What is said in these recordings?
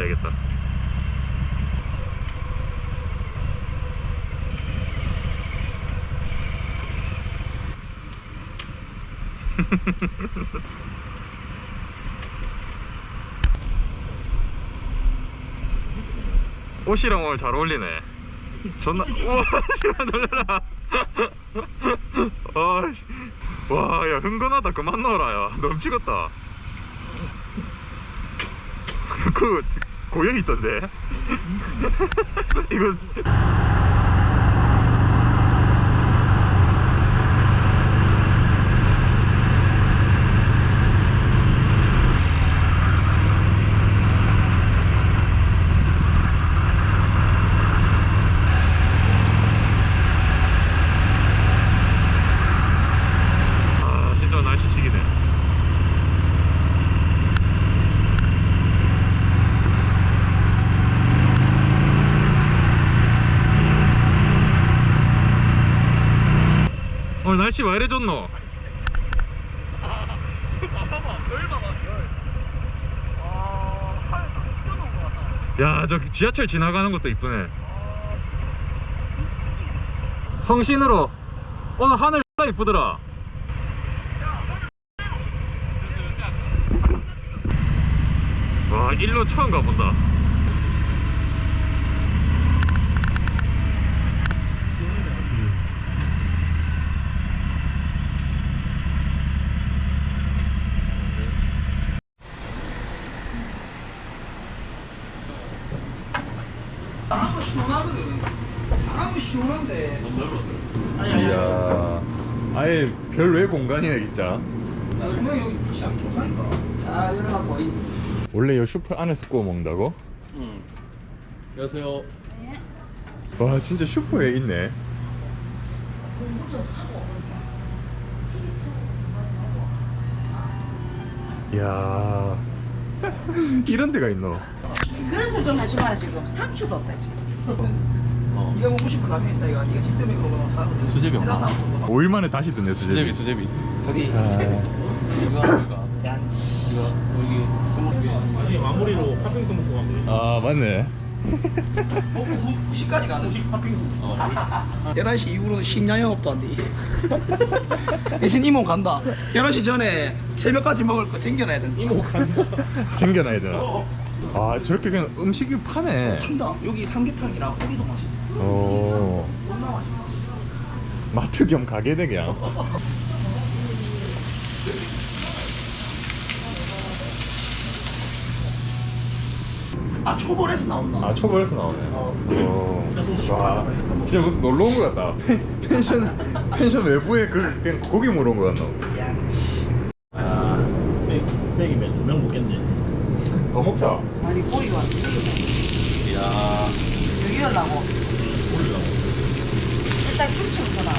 가야겠다. 옷이랑 오늘 잘 어울리네. 존나 우와 씨발 놀래라. 와야 흥건하다. 그만 놀 아요. 너무 찍었 다. 그 고여 있던데? 이거. 아, 진짜 날씨치기네. 오늘 날씨 왜 이래 좋노? 야, 저 지하철 지나가는 것도 이쁘네. 성신으로 오늘 하늘 X나 이쁘더라. 와, 일로 처음 가본다. 바람은 시원하거든. 바람은 시원한데. 이야, 아예 별외 공간이네, 진짜. 야, 소명 여기 참 좋다니까. 아, 이러나 보이. 원래 이 슈퍼 안에서 구워 먹는다고? 응. 안녕하세요. 와, 진짜 슈퍼에 있네. 이야, 이런 데가 있노? 그래서 좀 하지 마라 지금 상추도 없다 지금 어. 네가 먹고 싶은 라면 있다 이거. 네가 직접 먹으면 싸거든. 수제비 없나? 이러나 보다. 5일 만에 다시 듣네, 수제비 수제비. 수제비. 어디? 아, 이거? 얀치. 이거 여기 스모크에. 아니 마무리로 팥빙수 먹고 가면 아 맞네. 뭐, 후, 시까지 가는 식 팥빙수. 어. 11시 이후로는 식량영업도 안 돼. 대신 이모 간다. 11시 전에 새벽까지 먹을 거 챙겨놔야 된다. 이모 간다. 챙겨놔야 되나? 아 저렇게 그냥 음식이 파네. 한다. 여기 삼계탕이랑 꼬리도 맛있어. 오. 존나 맛있어. 마트 겸 가게네 그냥. 아, 초벌에서 나온다. 아 초벌에서 나오네. 어. 오. 와 진짜 무슨 놀러 온것 같다. 펜, 펜션 펜션 외부에 그 그냥 고기 먹으러 온것 같나? 아 빽이면 두 명 먹겠네 더 먹자. 아니 꼬리가 이야. 여기 하려고 일단 김치부터 나와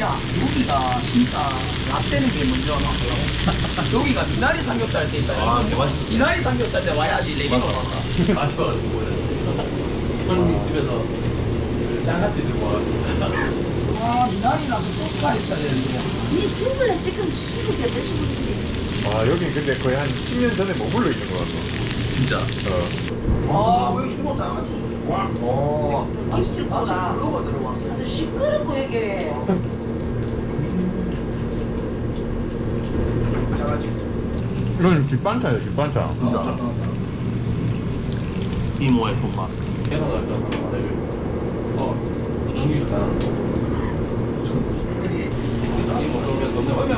야, 여기가 진짜 라떼는 게 먼저 나오려고. 여기가 미나리 삼겹살 때 있다. 아, 대박이다. 미나리 삼겹살 때 와야지 레기노 나온다. 아쉬워가지고. 형님 집에서 장아찌 들고 와. 아, 미나리랑 소스가 있어야 되는데. 이 죽을래 지금 씹을 때 드시고 싶지 아 여긴 근데 거의 한 10년 전에 머물러 있는 것 같아. 진짜. 어. 아, 왜 주먹 장아찌? 어. 김치 아, 보다 블로거 들어왔어. 아주 시끄럽고 이게. 이건 뒷반찬이야 뒷반찬. 이모의 손맛 어. 그러면 건네 그러면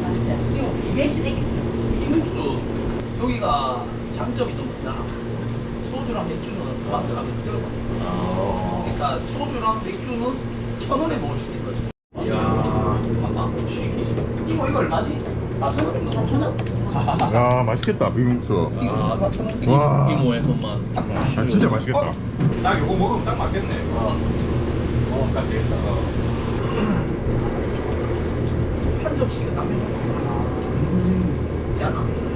맛있다 대신 되겠어 이국수 여기가 장점이 좀 있잖아. 소주랑 맥주는 마트랑 들어가. 그러니까 소주랑 맥주는 천 원에 먹을 수 있거든. 이야. 봐봐. 쉬기. 이거 이거 얼마지? 4천 원인가? 4천 원? 야 맛있겠다 비빔국수. 이거 4천 원? 와. 이모의 손맛 아 진짜 맛있겠다. 나 이거 먹으면 딱 맞겠네. 어. 어, 딱 되겠다. 한 접시가 라면. 야, 나.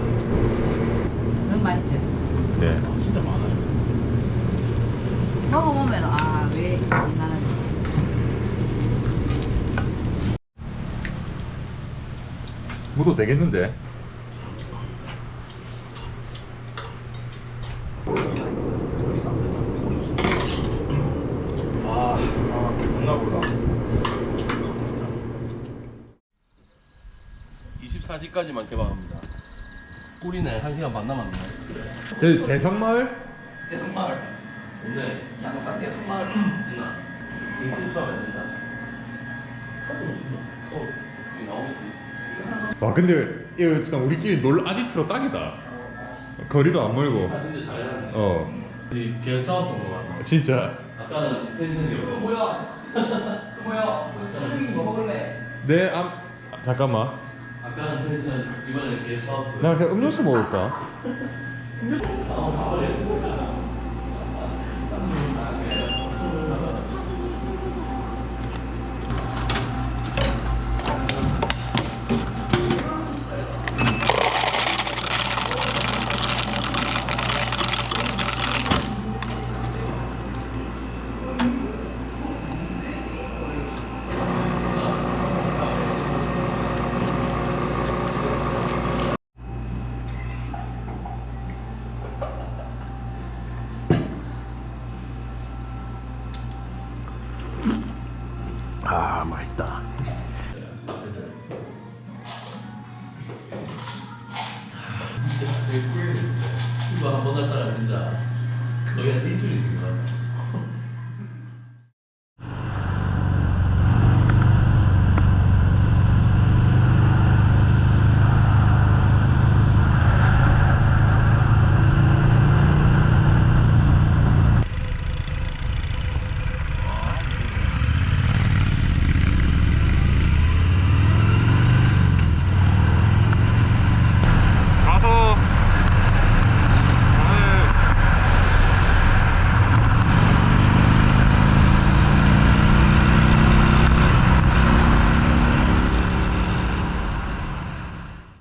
너무 맛있지 네. 진짜 많아요 먹어보면 아왜 이만한 묻어 되겠는데? 아. 아, 겁나 보다. 4시까지만 개방합니다. 꿀이네. 1시간 반 남았네. 여기 대성마을? 대성마을 오늘 양산 대성마을 누나. 이거 실수하면 된다. 어, 이거 나오겠지. 와 근데 이거 진짜 우리끼리 놀 아지트로 딱이다 거리도 안 멀고 사진들 잘해놨네. 어이 온거 같아. 진짜 아까는 텐션이 그 없어. 뭐야 그 뭐야 소중이 뭐 먹을래? 내 암... 아, 잠깐만 아까는 텐션, 이번엔 게스트하우스. 나 그냥 음료수 먹을까? 아, 가버려. 아맛 있다. 이거 한번 갔다가 진짜 거의 한 일주일이 지금